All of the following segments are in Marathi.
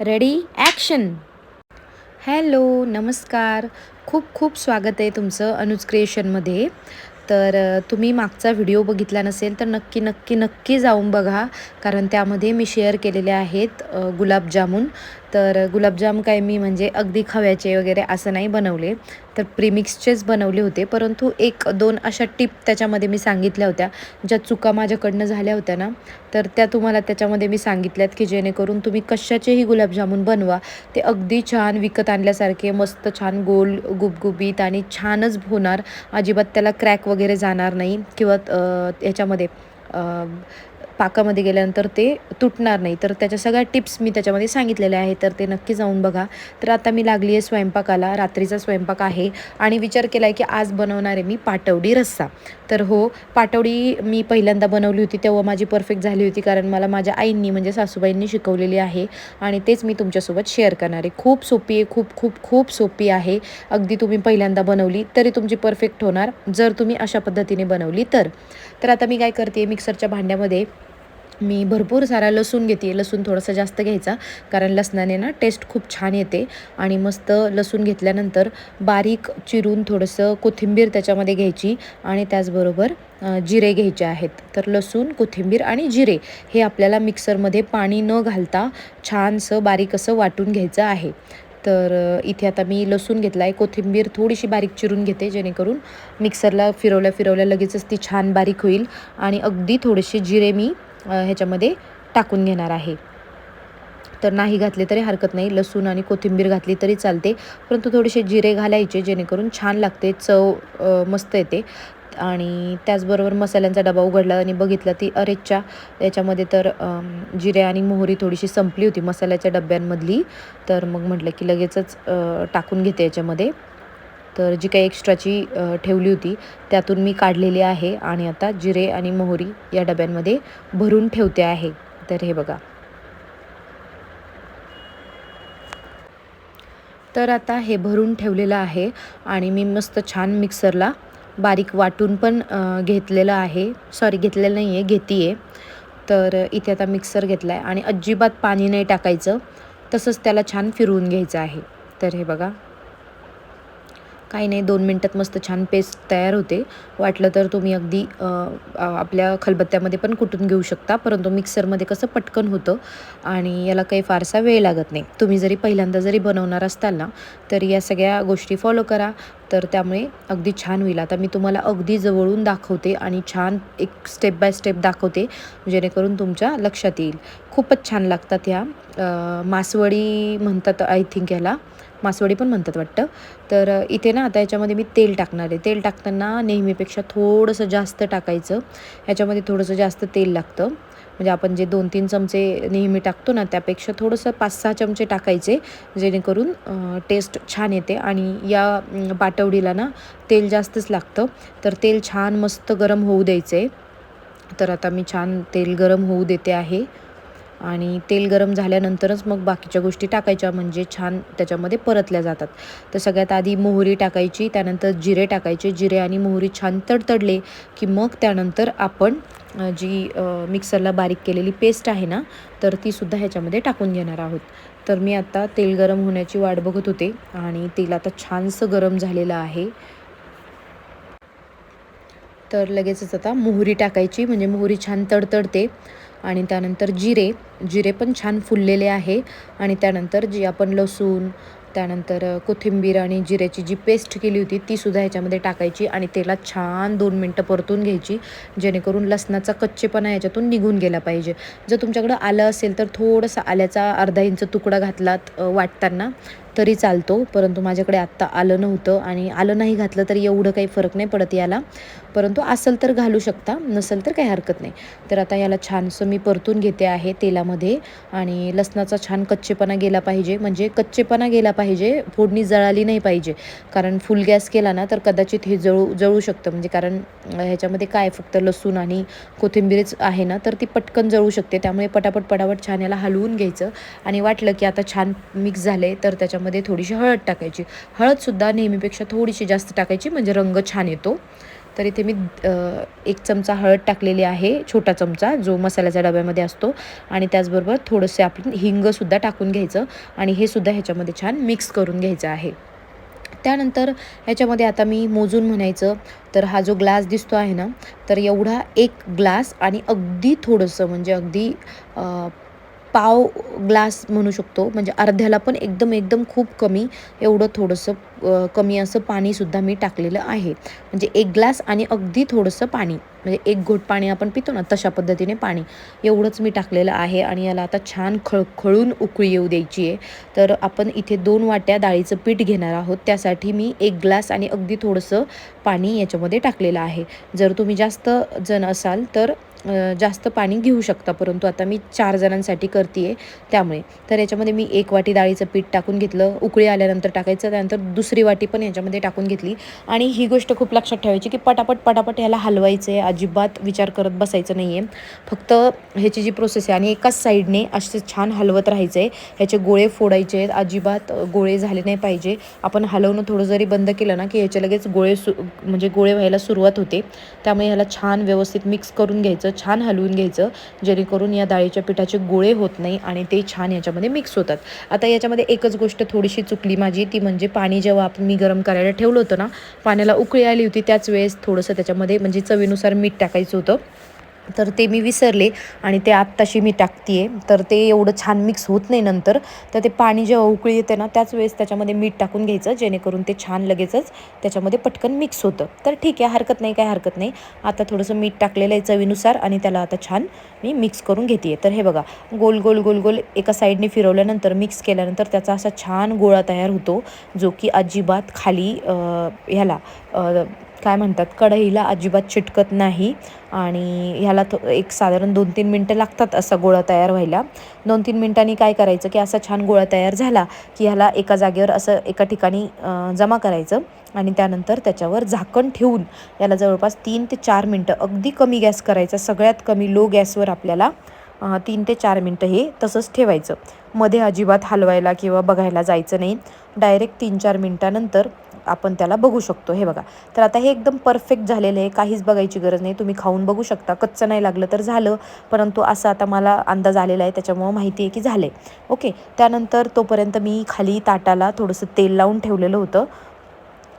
रेडी ॲक्शन हॅलो नमस्कार. खूप खूप स्वागत आहे तुमचं अनुज क्रिएशनमध्ये तर तुम्ही मागचा व्हिडिओ बघितला नसेल तर नक्की नक्की नक्की जाऊन बघा. कारण त्यामध्ये मी शेअर केलेले आहेत गुलाबजामून गुलाबजामुन. तर गुलाबजाम काय मी म्हणजे अगदी खव्याचे वगैरे असं नाही बनवले. तर प्रीमिक्सचेच बनवले होते. परंतु एक दोन अशा टिप त्याच्यामध्ये मी सांगितल्या होत्या ज्या चुका माझ्याकडनं झाल्या होत्या ना तर त्या तुम्हाला त्याच्यामध्ये मी सांगितल्यात की जेणेकरून तुम्ही कशाचेही गुलाबजामुन बनवा. ते अगदी छान विकत आणल्यासारखे मस्त छान गोल गुबगुबीत आणि छानच होणार. अजिबात त्याला क्रॅक वगैरे जाणार नाही किंवा याच्यामध्ये पाकामध्ये गेल्यानंतर ते तुटणार नाही. तर त्याच्या सगळ्या टिप्स मी त्याच्यामध्ये सांगितलेल्या आहेत. तर ते नक्की जाऊन बघा. तर आता मी लागली आहे स्वयंपाकाला. रात्रीचा स्वयंपाक आहे. आणि विचार केला आहे की आज बनवणार आहे मी पाटवडी रस्सा. तर हो पाटवडी मी पहिल्यांदा बनवली होती. तेव्हा माझी परफेक्ट झाली होती कारण मला माझ्या आईंनी म्हणजे सासूबाईंनी शिकवलेली आहे. आणि तेच मी तुमच्यासोबत शेअर करणार आहे. खूप सोपी आहे. खूप खूप खूप सोपी आहे. अगदी तुम्ही पहिल्यांदा बनवली तरी तुमची परफेक्ट होणार. जर तुम्ही अशा पद्धतीने बनवली तर. तर आता मी काय करते मिक्सरच्या भांड्यामध्ये मी भरपूर सारा लसूण घेते. लसूण थोडंसं जास्त घ्यायचा कारण लसणाने ना टेस्ट खूप छान येते. आणि मस्त लसूण घेतल्यानंतर बारीक चिरून थोडंसं कोथिंबीर त्याच्यामध्ये घ्यायची आणि त्याचबरोबर जिरे घ्यायचे आहेत. तर लसूण कोथिंबीर आणि जिरे हे आपल्याला मिक्सरमध्ये पाणी न घालता छानसं बारीक असं वाटून घ्यायचं आहे. तर इथे आता मी लसूण घेतला आहे कोथिंबीर थोडीशी बारीक चिरून घेते जेणेकरून मिक्सरला फिरवल्या फिरवल्या लगेचच ती छान बारीक होईल. आणि अगदी थोडेसे जिरे मी ह्याच्यामध्ये टाकून घेणार आहे. तर नाही घातले तरी हरकत नाही. लसूण आणि कोथिंबीर घातली तरी चालते. परंतु थोडेसे जिरे घालायचे जेणेकरून छान लागते चव मस्त येते. आणि त्याचबरोबर मसाल्यांचा डबा उघडला आणि बघितला ती अरेच्या याच्यामध्ये तर जिरे आणि मोहरी थोडीशी संपली होती मसाल्याच्या डब्यांमधली. तर मग म्हटलं की लगेचच टाकून घेते याच्यामध्ये. तर जी काही एक्स्ट्राची ठेवली होती त्यातून मी काढलेली आहे आणि आता जिरे आणि मोहरी या डब्यांमध्ये भरून ठेवते आहे. तर हे बघा. तर आता हे भरून ठेवलेलं आहे आणि मी मस्त छान मिक्सरला बारीक वाटून पण घेतलेलं आहे. सॉरी घेतलेलं नाही आहे घेती आहे तर इथे आता मिक्सर घेतला आहे आणि अजिबात पाणी नाही टाकायचं. तसंच त्याला छान फिरवून घ्यायचं आहे. तर हे बघा. काही नाही दोन मिनटात मस्त छान पेस्ट तयार होते. वाटलं तर तुम्ही अगदी आपल्या खलबत्त्यामध्ये पण कुटून घेऊ शकता. परंतु मिक्सरमध्ये कसं पटकन होतं आणि याला काही फारसा वेळ लागत नाही. तुम्ही जरी पहिल्यांदा जरी बनवणार असताल ना तर या सगळ्या गोष्टी फॉलो करा. तर त्यामुळे अगदी छान होईल. आता मी तुम्हाला अगदी जवळून दाखवते आणि छान एक स्टेप बाय स्टेप दाखवते जेणेकरून तुमच्या लक्षात येईल. खूपच छान लागतात ह्या मासवडी म्हणतात आय थिंक याला. मासवडी पण म्हणतात वाटतं. तर इथे ना आता याच्यामध्ये मी तेल टाकणार आहे. तेल टाकताना नेहमीपेक्षा थोडंसं जास्त टाकायचं. ह्याच्यामध्ये थोडंसं जास्त तेल लागतं. म्हणजे आपण जे दोन तीन चमचे नेहमी टाकतो ना त्यापेक्षा थोडंसं पाच सहा चमचे टाकायचे जेणेकरून टेस्ट छान येते आणि या बाटवडीला पाटवडीला ना तेल जास्तच लागतं. तर तेल छान मस्त गरम होऊ द्यायचं आहे तर आता मी छान तेल गरम होऊ देते आहे. आणि तेल गरम झाल्यानंतरच मग बाकीच्या गोष्टी टाकायच्या म्हणजे छान त्याच्यामध्ये परतल्या जातात. तर सगळ्यात आधी मोहरी टाकायची त्यानंतर जिरे टाकायचे. जिरे आणि मोहरी छान तडतडले की मग त्यानंतर आपण जी मिक्सरला बारीक केलेली पेस्ट आहे ना तर ती सुद्धा ह्याच्यामध्ये टाकून घेणार आहोत. तर मी आता तेल गरम होण्याची वाट बघत होते आणि तेल आता छानसं गरम झालेलं आहे. तर लगेचच आता मोहरी टाकायची म्हणजे मोहरी छान तडतडते. आणि त्यानंतर जिरे. जिरे पण छान फुललेले आहे. आणि त्यानंतर जी आपण लसूण त्यानंतर कोथिंबीर आणि जिऱ्याची जी पेस्ट केली होती ती सुद्धा ह्याच्यामध्ये टाकायची आणि त्याला छान दोन मिनटं परतून घ्यायची. जेणेकरून लसणाचा कच्चेपणा याच्यातून निघून गेला पाहिजे. जर तुमच्याकडं आलं असेल तर थोडंसं आल्याचा अर्धा इंच तुकडा घातलात वाटताना तरी चालतो परंतु माझ्याकडे आत्ता आलं नव्हतं आणि आलं नाही घातलं तरी एवढं काही फरक नाही पडत याला. परंतु असेल तर घालू शकता नसेल तर काही हरकत नाही. तर आता याला छानसं मी परतून घेते आहे तेलामध्ये आणि लसणाचा छान कच्चेपणा गेला पाहिजे. म्हणजे कच्चेपणा गेला पाहिजे फोडणी जळाली नाही पाहिजे. कारण फुल गॅस केला ना तर कदाचित हे जळू जळू शकतं. म्हणजे कारण ह्याच्यामध्ये काय फक्त लसूण आणि कोथिंबीरच आहे ना तर ती पटकन जळू शकते. त्यामुळे पटापट पटापट छान याला हलवून घ्यायचं आणि वाटलं की आता छान मिक्स झाले तर त्याच्यामध्ये थोडीशी हळद टाकायची. हळदसुद्धा नेहमीपेक्षा थोडीशी जास्त टाकायची म्हणजे रंग छान येतो. तर इथे मी एक चमचा हळद टाकलेली आहे छोटा चमचा जो मसाल्याच्या डब्यामध्ये असतो. आणि त्याचबरोबर थोडंसे आपण हिंगसुद्धा टाकून घ्यायचं आणि हे सुद्धा ह्याच्यामध्ये छान मिक्स करून घ्यायचं आहे. त्यानंतर ह्याच्यामध्ये आता मी मोजून म्हणायचं तर हा जो ग्लास दिसतो आहे ना तर एवढा एक ग्लास आणि अगदी थोडंसं म्हणजे अगदी पाव ग्लास म्हणू शकतो. म्हणजे अर्ध्याला पण एकदम एकदम खूप कमी एवढं थोडंसं कमी असं पाणीसुद्धा मी टाकलेलं आहे. म्हणजे एक ग्लास आणि अगदी थोडंसं पाणी म्हणजे एक घोट पाणी आपण पितो ना तशा पद्धतीने पाणी एवढंच मी टाकलेलं आहे आणि याला आता छान खळखळून उकळी येऊ द्यायची आहे. तर आपण इथे दोन वाट्या डाळीचं पीठ घेणार आहोत. त्यासाठी मी एक ग्लास आणि अगदी थोडंसं पाणी याच्यामध्ये टाकलेलं आहे. जर तुम्ही जास्त जण असाल तर जास्त पाणी घेऊ शकता परंतु आता मी चार जणांसाठी करते आहे त्यामुळे. तर याच्यामध्ये मी एक वाटी डाळीचं पीठ टाकून घेतलं उकळी आल्यानंतर टाकायचं त्यानंतर दुसरी वाटी पण याच्यामध्ये टाकून घेतली. आणि ही गोष्ट खूप लक्षात ठेवायची की पटापट पटापट ह्याला हलवायचं आहे अजिबात विचार करत बसायचं नाही आहे फक्त ह्याची जी प्रोसेस आहे आणि एकाच साईडने असे छान हलवत राहायचं आहे ह्याचे गोळे फोडायचे आहेत अजिबात गोळे झाले नाही पाहिजे. आपण हलवणं थोडं जरी बंद केलं ना की ह्याचे लगेच गोळे सु म्हणजे गोळे व्हायला सुरुवात होते. त्यामुळे ह्याला छान व्यवस्थित मिक्स करून घ्यायचं. छान हलवून घ्यायचं जेणेकरून या डाळीच्या पिठाचे गोळे होत नाही आणि ते छान याच्यामध्ये मिक्स होतात. आता याच्यामध्ये एकच गोष्ट थोडीशी चुकली माझी ती म्हणजे पाणी जेव्हा आपण मी गरम करायला ठेवलं होतं ना पाण्याला उकळी आली होती त्याच वेळेस थोडंसं त्याच्यामध्ये म्हणजे चवीनुसार मीठ टाकायचं होतं. तर ते मी विसरले आणि ते आत्ताशी मी टाकते आहे तर ते एवढं छान मिक्स होत नाही नंतर. तर ते पाणी जेव्हा उकळी येते ना त्याच वेळेस त्याच्यामध्ये मीठ टाकून घ्यायचं जेणेकरून ते छान लगेचच त्याच्यामध्ये पटकन मिक्स होतं. तर ठीक आहे हरकत नाही काय हरकत नाही. आता थोडंसं मीठ टाकलेलं आहे चवीनुसार आणि त्याला आता छान मी मिक्स करून घेते तर हे बघा गोल गोल गोल गोल एका साईडने फिरवल्यानंतर मिक्स केल्यानंतर त्याचा असा छान गोळा तयार होतो जो की अजिबात खाली ह्याला काय म्हणतात कढईला अजिबात चिटकत नाही आणि ह्याला थो एक साधारण दोन तीन मिनटं लागतात असा गोळा तयार व्हायला. दोन तीन मिनटांनी काय करायचं की असा छान गोळा तयार झाला की ह्याला एका जागेवर असं एका ठिकाणी जमा करायचं आणि त्यानंतर त्याच्यावर झाकण ठेवून याला जवळपास तीन ते चार मिनटं अगदी कमी गॅस करायचा सगळ्यात कमी लो गॅसवर आपल्याला तीन ते चार मिनटं हे तसंच ठेवायचं. मध्ये अजिबात हलवायला किंवा बघायला जायचं नाही. डायरेक्ट तीन चार मिनटानंतर आपण त्याला बघू शकतो. हे बघा. तर आता हे एकदम परफेक्ट झालेलं आहे. काहीच बघायची गरज नाही. तुम्ही खाऊन बघू शकता. कच्चं नाही लागलं तर झालं. परंतु असं आता मला अंदाज आलेला आहे. त्याच्यामुळं माहिती आहे की झालं आहे ओके त्यानंतर तोपर्यंत मी खाली ताटाला थोडंसं तेल लावून ठेवलेलं होतं.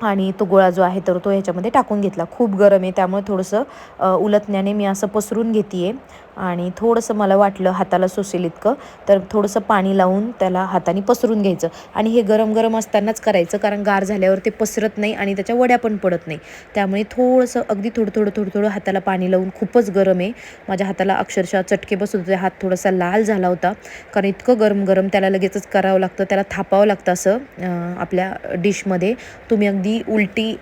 आणि तो गोळा जो आहे तर तो ह्याच्यामध्ये टाकून घेतला. खूप गरम आहे. त्यामुळे थोडंसं उलटण्याने मी असं पसरून घेते आहे आणि थोडंसं मला वाटलं हाताला सोसेल इतकं तर थोडंसं पाणी लावून त्याला हाताने पसरून घ्यायचं. आणि हे गरम गरम असतानाच करायचं कारण गार झाल्यावर ते पसरत नाही आणि त्याच्या वड्या पण पडत नाही. त्यामुळे थोडंसं अगदी थोडं थोडं थोडं थोडं हाताला पाणी लावून खूपच गरम आहे. माझ्या हाताला अक्षरशः चटके बसत होते. हात थोडासा लाल झाला होता. कारण इतकं गरम गरम त्याला लगेचच करावं लागतं. त्याला थापावं लागतं असं आपल्या डिशमध्ये. तुम्ही अगदी उलटी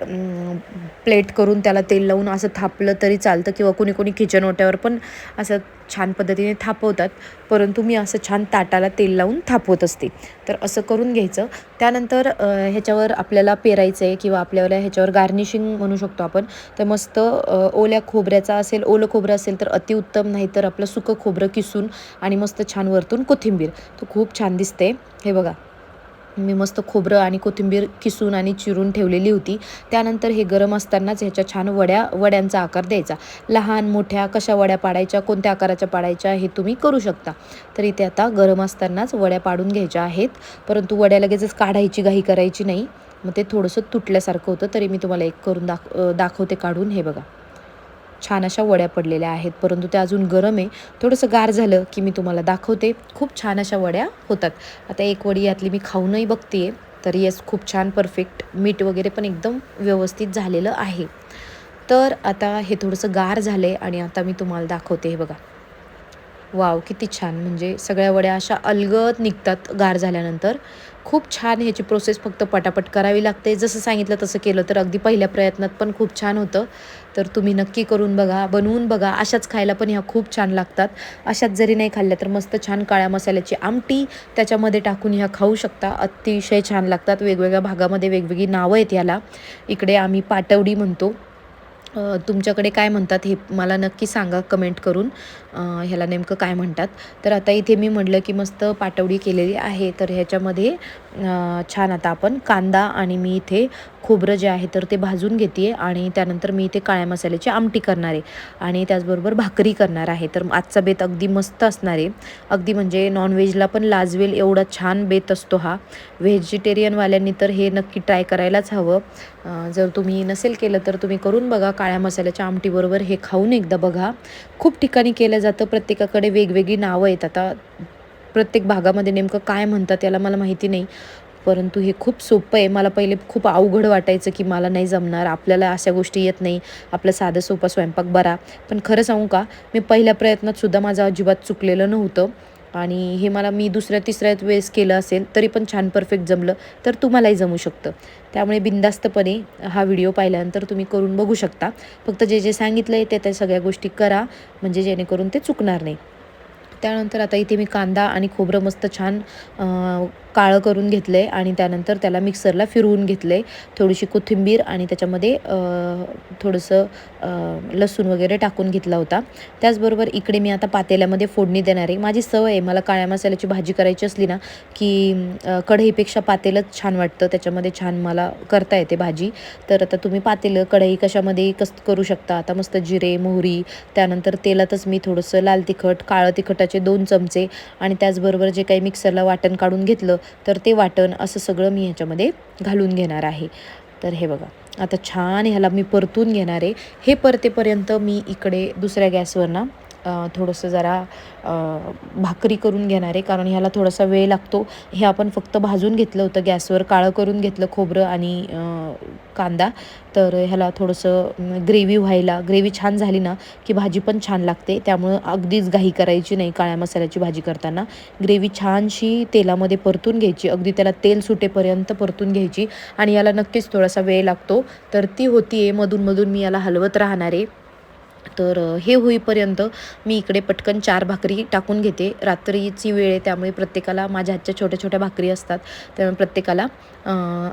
प्लेट करून त्याला तेल लावून असं थापलं तरी चालतं किंवा कोणी कोणी किचन ओट्यावर पण असं छान पद्धतीने थापवतात परंतु मी असं छान ताटाला तेल लावून थापवत असते. तर असं करून घ्यायचं. त्यानंतर ह्याच्यावर आपल्याला पेरायचं आहे किंवा आपल्याला ह्याच्यावर गार्निशिंग म्हणू शकतो आपण. तर मस्त ओल्या खोबऱ्याचा असेल ओलं खोबरं असेल तर अतिउत्तम नाही तर आपलं सुकं खोबरं किसून आणि मस्त छान वरतून कोथिंबीर. तर खूप छान दिसते. हे बघा. मी मस्त खोबरं आणि कोथिंबीर किसून आणि चिरून ठेवलेली होती. त्यानंतर हे गरम असतानाच ह्याच्या छान वड्या वड्यांचा आकार द्यायचा. लहान मोठ्या कशा वड्या पाडायच्या कोणत्या आकाराच्या पाडायच्या हे तुम्ही करू शकता. तर इथे आता गरम असतानाच वड्या पाडून घ्यायच्या आहेत. परंतु वड्या लगेचच काढायची घाई करायची नाही. मग ते थोडंसं तुटल्यासारखं होतं. तरी मी तुम्हाला एक करून दाख दाखवते काढून. हे बघा. छान अशा वड्या पडलेल्या आहेत. परंतु त्या अजून गरम आहे. थोडंसं गार झालं की मी तुम्हाला दाखवते. खूप छान अशा वड्या होतात. आता एक वडी यातली मी खाऊनही बघते. तर येस खूप छान परफेक्ट मीठ वगैरे पण एकदम व्यवस्थित झालेलं आहे. तर आता हे थोडंसं गार झालं आहे आणि आता मी तुम्हाला दाखवते हे बघा. वाव किती छान. म्हणजे सगळ्या वड्या अशा अलगद निघतात गार झाल्यानंतर. खूप छान ह्याची प्रोसेस फक्त पटापट करावी लागते. जसं सांगितलं तसं केलं तर अगदी पहिल्या प्रयत्नात पण खूप छान होतं. तर तुम्ही नक्की करून बघा बनवून बघा. अशाच खायला पण ह्या खूप छान लागतात. अशाच जरी नाही खाल्ल्या तर मस्त छान काळ्या मसाल्याची आमटी त्याच्यामध्ये टाकून ह्या खाऊ शकता. अतिशय छान लागतात. वेगवेगळ्या भागामध्ये वेगवेगळी नावं आहेत याला इकडे आम्ही पाटवडी म्हणतो. तुमच्याकडे काय म्हणतात हे मला नक्की सांगा कमेंट करून. ह्याला नेमकं काय म्हणतात. तर आता इथे मी म्हटलं की मस्त पाटवडी केलेली आहे. तर ह्याच्यामध्ये छान आता आपण कांदा आणि मी इथे खोबरं जे आहे तर ते भाजून घेते आणि त्यानंतर मी इथे काळ्या मसाल्याची आमटी करणार आहे. आणि त्याचबरोबर भाकरी करणार आहे. तर आजचा बेत अगदी मस्त असणार आहे. अगदी म्हणजे नॉनव्हेजला पण लाजवेल. एवढा छान बेत असतो हा. व्हेजिटेरियनवाल्यांनी तर हे नक्की ट्राय करायलाच हवं. जर तुम्ही नसेल केलं तर तुम्ही करून बघा. काळ्या मसाल्याच्या आमटीबरोबर हे खाऊन एकदा बघा. खूप ठिकाणी केलं जातं. प्रत्येकाकडे वेगवेगळी नावं आहेत. आता प्रत्येक भागामध्ये नेमकं काय म्हणतात याला मला माहिती नाही. परंतु हे खूप सोपं आहे. मला पहिले खूप अवघड वाटायचं की मला नाही जमणार. आपल्याला अशा गोष्टी येत नाही. आपलं साधं सोपा स्वयंपाक बरा. पण खरं सांगू का? मी पहिल्या प्रयत्नात सुद्धा माझं अजिबात चुकलेलं नव्हतं. आणि हे मला मी दुसऱ्या तिसऱ्या वेळेस केलं असेल तरी पण छान परफेक्ट जमलं तर तुम्हालाही जमू शकतं. त्यामुळे बिंदास्तपणे हा व्हिडिओ पाहिल्यानंतर तुम्ही करून बघू शकता. फक्त जे जे सांगितलं आहे ते त्या सगळ्या गोष्टी करा म्हणजे जेणेकरून ते चुकणार नाही. त्यानंतर आता इथे मी कांदा आणि खोबरं मस्त छान काळं करून घेतलं आहे आणि त्यानंतर त्याला मिक्सरला फिरवून घेतलं आहे थोडीशी कोथिंबीर आणि त्याच्यामध्ये थोडंसं लसूण वगैरे टाकून घेतला होता. त्याचबरोबर इकडे मी आता पातेल्यामध्ये फोडणी देणार आहे. माझी सवय आहे मला काळ्या मसाल्याची भाजी करायची असली ना की कढईपेक्षा पातेलंच छान वाटतं. त्याच्यामध्ये छान मला करता येते भाजी. तर आता तुम्ही पातेलं कढई कशामध्ये कस करू शकता? आता मस्त जिरे मोहरी त्यानंतर तेलातच मी थोडंसं लाल तिखट काळं तिखटाचे दोन चमचे आणि त्याचबरोबर जे काही मिक्सरला वाटण काढून घेतलं तर ते वाटण असं सगळं मी ह्याच्यामध्ये घालून घेणार आहे. तर हे बघा आता छान ह्याला मी परतून घेणार आहे. हे परतेपर्यंत मी इकडे दुसऱ्या गॅसवर ना थोडंसं जरा भाकरी करून घेणार आहे कारण ह्याला थोडासा वेळ लागतो. हे आपण फक्त भाजून घेतलं होतं गॅसवर काळं करून घेतलं खोबरं आणि कांदा. तर ह्याला थोडंसं ग्रेव्ही व्हायला ग्रेव्ही छान झाली ना की भाजी पण छान लागते. त्यामुळं अगदीच घाई करायची नाही काळ्या मसाल्याची भाजी करताना. ग्रेव्ही छानशी तेलामध्ये परतून घ्यायची. अगदी त्याला तेल सुटेपर्यंत परतून घ्यायची. आणि याला नक्कीच थोडासा वेळ लागतो. तर ती होती आहे मधूनमधून मी याला हलवत राहणार. आहे तर हे होईपर्यंत मी इकडे पटकन चार भाकरी टाकून घेते. रात्रीची वेळ आहे त्यामुळे प्रत्येकाला माझ्या हातच्या छोट्या छोट्या भाकरी असतात. त्यामुळे प्रत्येकाला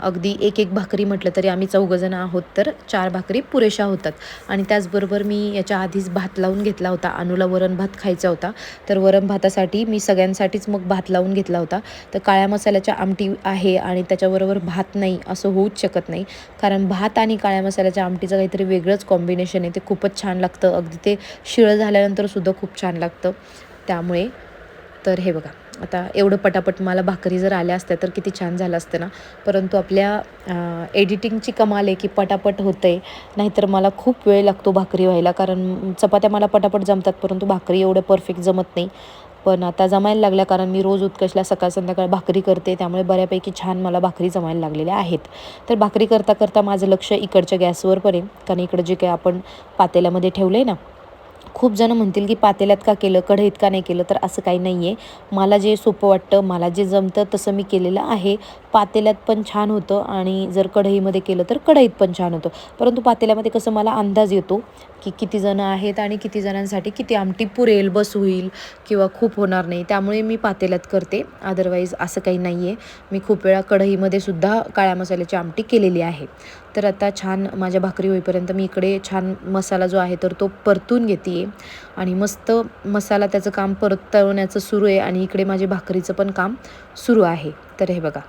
अगदी एक एक भाकरी म्हटलं तरी आम्ही चौघंजणं आहोत तर चार भाकरी पुरेशा होतात. आणि त्याचबरोबर मी याच्या आधीच भात लावून घेतला होता. अनुला वरण भात खायचा होता. तर वरण भातासाठी मी सगळ्यांसाठीच मग भात लावून घेतला होता. तर काळ्या मसाल्याच्या आमटी आहे आणि त्याच्याबरोबर भात नाही असं होऊच शकत नाही. कारण भात आणि काळ्या मसाल्याच्या आमटीचं काहीतरी वेगळंच कॉम्बिनेशन आहे. ते खूपच छान लागतं. अगदी ते शिळं झाल्यानंतर सुद्धा खूप छान लागतं. त्यामुळे तर हे बघा. आता एवढं पटापट मला भाकरी जर आल्या असत्या तर किती छान झालं असतं ना. परंतु आपल्या एडिटिंगची कमाल आहे की पटापट होतं आहे नाहीतर मला खूप वेळ लागतो भाकरी व्हायला. कारण चपात्या मला पटापट जमतात परंतु भाकरी एवढं परफेक्ट जमत नाही. पण आता जमायला लागल्या कारण मी रोज उत्कर्षला सकाळ संध्याकाळ भाकरी करते त्यामुळे बऱ्यापैकी छान मला भाकरी जमायला लागलेल्या आहेत. तर भाकरी करता करता माझं लक्ष इकडच्या गॅसवर पडेल कारण इकडं जे काही आपण पातेल्यामध्ये ठेवलं आहे ना खूप जण म्हणतील की पातेल्यात का केलं कढईत का नाही केलं तर असं काही नाही आहे मला जे सोपं वाटतं मला जे जमतं तसं मी केलेलं आहे. पातेल्यात पण छान होतं आणि जर कढईमध्ये केलं तर कढईत पण छान होतं. परंतु पातेल्यामध्ये कसं मला अंदाज येतो की किती जणं आहेत आणि किती जणांसाठी किती आमटी पुरेल बस होईल किंवा खूप होणार नाही. त्यामुळे मी पातेल्यात करते. अदरवाईज असं काही नाही आहे मी खूप वेळा कढईमध्ये सुद्धा काळ्या मसाल्याची आमटी केलेली आहे. तर आता छान माझ्या भाकरी होईपर्यंत मी इकडे छान मसाला जो आहे तर तो परतून घेते. आणि मस्त मसाला त्याचं काम परतवण्याचं सुरू आहे आणि इकडे माझे भाकरीचं पण काम सुरू आहे. तर हे बघा.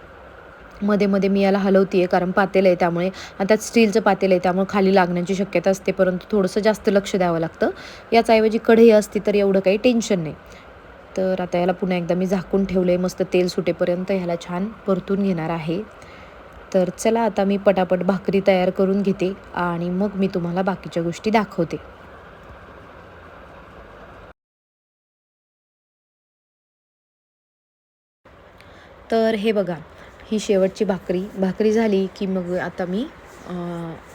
मध्ये मध्ये मी याला हलवते आहे कारण पातेलं आहे त्यामुळे. आता स्टीलचं पातेलं आहे त्यामुळे खाली लागण्याची शक्यता असते परंतु थोडंसं जास्त लक्ष द्यावं लागतं. याचऐवजी कढई असती तर एवढं काही टेन्शन नाही. तर आता याला पुन्हा एकदा मी झाकून ठेवलं आहे मस्त तेल सुटेपर्यंत ह्याला छान परतून घेणार आहे. तर चला आता मी पटापट भाकरी तयार करून घेते आणि मग मी तुम्हाला बाकीच्या गोष्टी दाखवते. तर हे बघा ही शेवटची भाकरी. भाकरी झाली की मग आता मी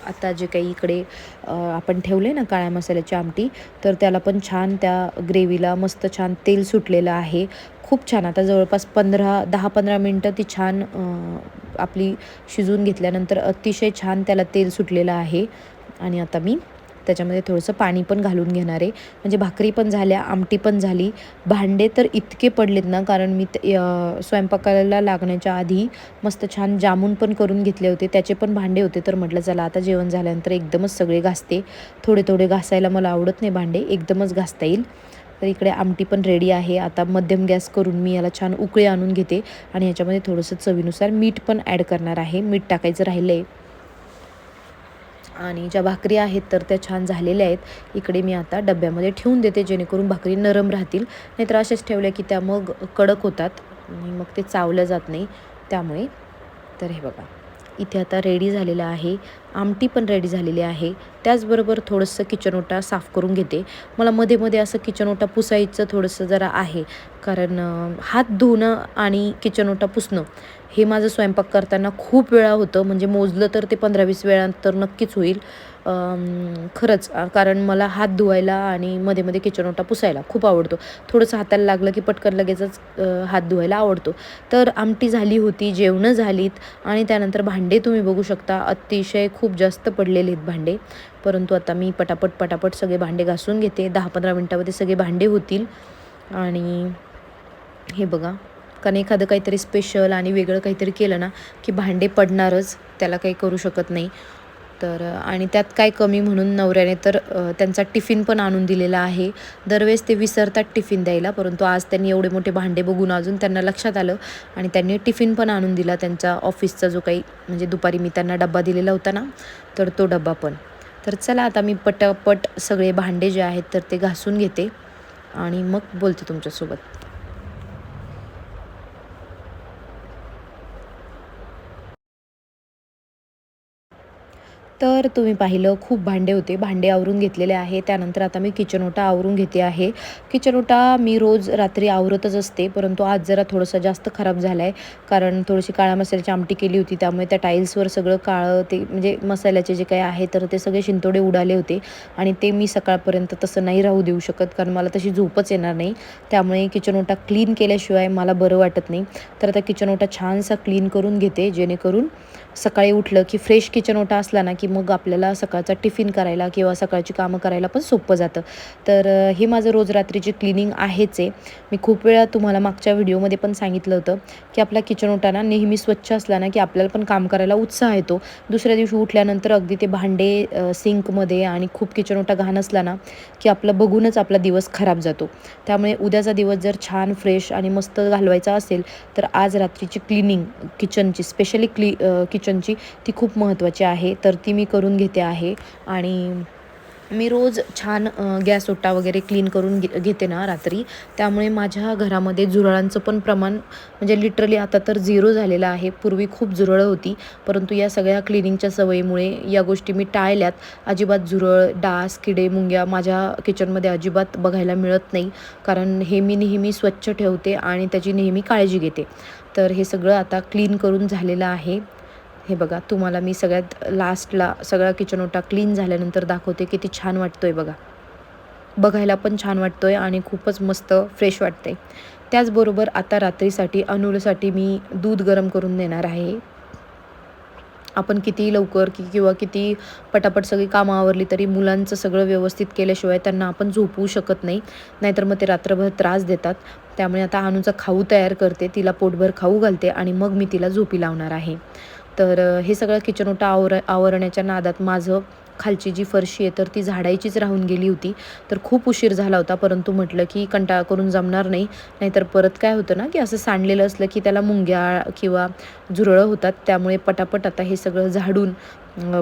आता जे काही इकडे आपण ठेवले ना काळ्या मसाल्याची आमटी तर त्याला पण छान त्या ग्रेव्हीला मस्त छान तेल सुटलेलं आहे. खूप छान. आता जवळपास पंधरा दहा पंधरा मिनटं ती छान आपली शिजून घेतल्यानंतर अतिशय छान त्याला तेल सुटलेलं आहे. आणि आता मी त्याच्यामध्ये थोडंसं पाणी पण घालून घेणार आहे. म्हणजे भाकरी पण झाल्या आमटी पण झाली. भांडे तर इतके पडलेत ना कारण मी ते- स्वयंपाकाला लागण्याच्या आधी मस्त छान जामून पण करून घेतले होते. त्याचे पण भांडे होते तर म्हटलं चला आता जेवण झाल्यानंतर एकदमच सगळे घासते. थोडे थोडे घासायला मला आवडत नाही भांडे एकदमच घासता येईल. तर इकडे आमटी पण रेडी आहे. आता मध्यम गॅस करून मी याला छान उकळी आणून घेते आणि याच्यामध्ये थोडंसं चवीनुसार मीठ पण ॲड करणार आहे. मीठ टाकायचं राहिलं आहे आणि ज्या भाकरी आहेत तर त्या छान झालेल्या आहेत. इकडे मी आता डब्यामध्ये ठेवून देते जेणेकरून भाकरी नरम राहतील. नाहीतर अशाच ठेवल्या की त्या मग कडक होतात आणि मग ते चावलं जात नाही. त्यामुळे तर हे बघा. इथे आता रेडी झालेलं आहे. आमटी पण रेडी झालेली आहे. त्याचबरोबर थोडंसं किचन ओटा साफ करून घेते. मला मध्ये मध्ये असं किचन ओटा पुसायचं थोडंसं जरा आहे. कारण हात धुणं आणि किचन ओटा पुसणं हे माझं स्वयंपाक करताना खूप वेळा होतं. म्हणजे मोजलं तर ते पंधरा वीस वेळा तर नक्कीच होईल. खरंच कारण मला हात धुवायला आणि मध्ये मध्ये किचन ओटा पुसायला खूप आवडतो. थोडंसं हाताला लागलं की पटकन लगेचच हात धुवायला आवडतो. तर आमटी झाली होती जेवणं झालीत आणि त्यानंतर भांडे तुम्ही बघू शकता. अतिशय खूप जास्त पडलेले आहेत भांडे. परंतु आता मी पटापट पटापट सगळे भांडे घासून घेते. दहा पंधरा मिनटामध्ये सगळे भांडे होतील. आणि हे बघा कारण एखादं काहीतरी स्पेशल आणि वेगळं काहीतरी केलं ना की भांडे पडणारच. त्याला काही करू शकत नाही. तर आणि त्यात काय कमी म्हणून नवऱ्याने तर त्यांचा टिफिन पण आणून दिलेला आहे. दरवेळेस ते विसरतात टिफिन द्यायला परंतु आज त्यांनी एवढे मोठे भांडे बघून अजून त्यांना लक्षात आलं आणि त्यांनी टिफिन पण आणून दिला त्यांचा ऑफिसचा जो काही म्हणजे दुपारी मी त्यांना डब्बा दिलेला होता ना तर तो डब्बा पण. तर चला आता मी पटापट सगळे भांडे जे आहेत तर ते घासून घेते आणि मग बोलते तुमच्यासोबत. तर तुम्ही पाहिलं खूप भांडे होते. भांडे आवरून घेतलेले आहे. त्यानंतर आता मी किचन ओटा आवरून घेते आहे. किचन ओटा मी रोज रात्री आवरतच असते परंतु आज जरा थोडंसं जास्त खराब झाला आहे कारण थोडीशी काळ्या मसाल्याची आमटी केली होती त्यामुळे त्या टाईल्सवर सगळं काळं ते म्हणजे मसाल्याचे जे काही आहे तर ते सगळे शिंतोडे उडाले होते. आणि ते मी सकाळपर्यंत तसं नाही राहू देऊ शकत कारण मला तशी झोपच येणार नाही. त्यामुळे किचन ओटा क्लीन केल्याशिवाय मला बरं वाटत नाही. तर आता किचन ओटा छानसा क्लीन करून घेते जेणेकरून सकाळी उठलं की फ्रेश किचन ओटा असला ना की मग आपल्याला सकाळचा टिफिन करायला किंवा सकाळची कामं करायला पण सोपं जातं. तर हे माझं रोज रात्रीची क्लिनिंग आहेच आहे. मी खूप वेळा तुम्हाला मागच्या व्हिडिओमध्ये पण सांगितलं होतं की आपला किचन ओटा ना नेहमी स्वच्छ असला ना की आपल्याला पण काम करायला उत्साह येतो. दुसऱ्या दिवशी उठल्यानंतर अगदी ते भांडे सिंकमध्ये आणि खूप किचन ओटा घाण असला ना की आपलं बघूनच आपला दिवस खराब जातो. त्यामुळे उद्याचा दिवस जर छान फ्रेश आणि मस्त घालवायचा असेल तर आज रात्रीची क्लिनिंग किचनची स्पेशली क्ली किचन किचनची ती खूप महत्त्वाची आहे. तर ती मी करून घेते आहे. आणि मी रोज छान गॅस ओटा वगैरे क्लीन करून घे घेते ना रात्री. त्यामुळे माझ्या घरामध्ये झुरळांचं पण प्रमाण म्हणजे लिटरली आता तर झिरो झालेलं आहे. पूर्वी खूप झुरळं होती. परंतु या सगळ्या क्लिनिंगच्या सवयीमुळे या गोष्टी मी टाळल्यात. अजिबात झुरळ डास किडे मुंग्या माझ्या किचनमध्ये अजिबात बघायला मिळत नाही. कारण हे मी नेहमी स्वच्छ ठेवते आणि त्याची नेहमी काळजी घेते. तर हे सगळं आता क्लीन करून झालेलं आहे. हे बघा तुम्हाला मी सगळ्यात लास्टला सगळा किचन ओटा क्लीन झाल्यानंतर दाखवते किती छान वाटतोय बघा. बघायला पण छान वाटतोय आणि खूपच मस्त फ्रेश वाटते त्याचबरोबर आता रात्रीसाठी अनुलसाठी मी दूध गरम करून देणार आहे. आपण किती लवकर की किंवा किती पटापट सगळी कामं आवरली तरी मुलांचं सगळं व्यवस्थित केल्याशिवाय त्यांना आपण झोपवू शकत नाही. नाहीतर मग ते रात्रभर त्रास देतात. त्यामुळे आता अनुचा खाऊ तयार करते तिला पोटभर खाऊ घालते आणि मग मी तिला झोपी लावणार आहे. तर हे सगळं किचन ओटा आवर आवरण्याच्या नादात माझं खालची जी फरशी आहे तर ती झाडायचीच राहून गेली होती. तर खूप उशीर झाला होता परंतु म्हटलं की कंटाळा करून जमणार नाही. नाहीतर परत काय होतं ना की असं सांडलेलं असलं की त्याला मुंग्या किंवा झुरळं होतात त्यामुळे पटापट आता हे सगळं झाडून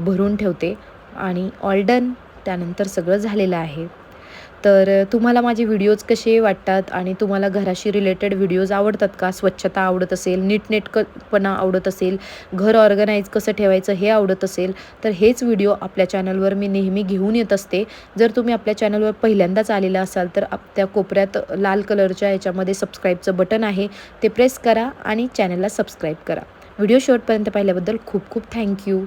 भरून ठेवते. आणि ऑल डन त्यानंतर सगळं झालेलं आहे. तर तुम्हाला माझे व्हिडिओज कसे वाटतात आणि तुम्हाला घराशी रिलेटेड व्हिडिओज आवडतात का? स्वच्छता आवडत असेल नीटनेटकपणा आवडत असेल घर ऑर्गनाईज कसं ठेवायचं हे आवडत असेल तर हेच व्हिडिओ आपल्या चॅनलवर मी नेहमी घेऊन येत असते. जर तुम्ही आपल्या चॅनलवर पहिल्यांदाच आलेला असाल तर आप त्या कोपऱ्यात लाल कलरच्या याच्यामध्ये सबस्क्राईबचं बटन आहे. ते प्रेस करा आणि चॅनलला सबस्क्राईब करा. व्हिडिओ शेवटपर्यंत पाहिल्याबद्दल खूप खूप थँक्यू